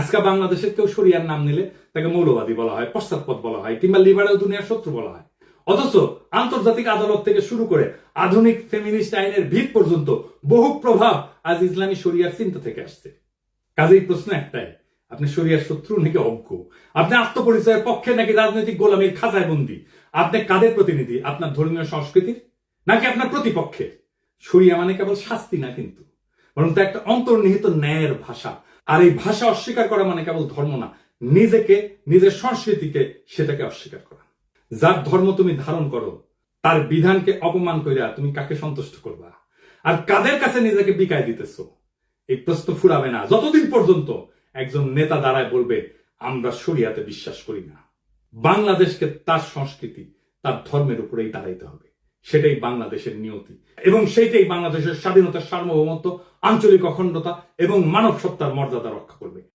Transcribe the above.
আজকে বাংলাদেশের কেউ শরিয়ার নাম নিলে তাকে মৌলবাদী বলা হয়, পশ্চাৎপদ বলা হয়, কিংবা লিবারেল দুনিয়ার শত্রু বলা হয়। অথচ আন্তর্জাতিক আদালত থেকে শুরু করে আধুনিক ফেমিনিস্ট আইনের ভিত পর্যন্ত বহু প্রভাব আজ ইসলামী শরিয়ার চিন্তা থেকে আসছে। কাজেই প্রশ্ন একটাই, আপনি শরিয়ার শত্রু নাকি অজ্ঞ? আপনি আত্মপরিচয়ের পক্ষে নাকি রাজনৈতিক গোলামীর খাঁচায় বন্দি? আপনি কাদের প্রতিনিধি? আপনার ধর্মীয় সংস্কৃতির? নাকি আপনার প্রতিপক্ষের? শরিয়া মানে কেবল শাস্তি না কিন্তু? বরং তা একটা অন্তর্নিহিত ন্যায়ের ভাষা। আর এই ভাষা অস্বীকার করা মানে কেবল ধর্ম না, নিজেকে, নিজের সংস্কৃতিকে সেটাকে অস্বীকার করা। যার ধর্ম তুমি ধারণ করো, তার বিধানকে অপমান কইরা তুমি কাকে সন্তুষ্ট করবা? আর কাদের কাছে নিজেকে বিকায় দিতেছো? এই প্রশ্ন ফুরাবে না। যতদিন পর্যন্ত একজন নেতা দাঁড়ায় বলবে, আমরা শরিয়াতে বিশ্বাস করি না। বাংলাদেশকে তার সংস্কৃতি, তার ধর্মের উপরেই দাঁড়াইতে হবে। সেটাই বাংলাদেশের নিয়তি। এবং সেইটাই বাংলাদেশের স্বাধীনতার সার্বভৌমত্ব, আঞ্চলিক অখণ্ডতা এবং মানব সত্তার মর্যাদা রক্ষা করবে।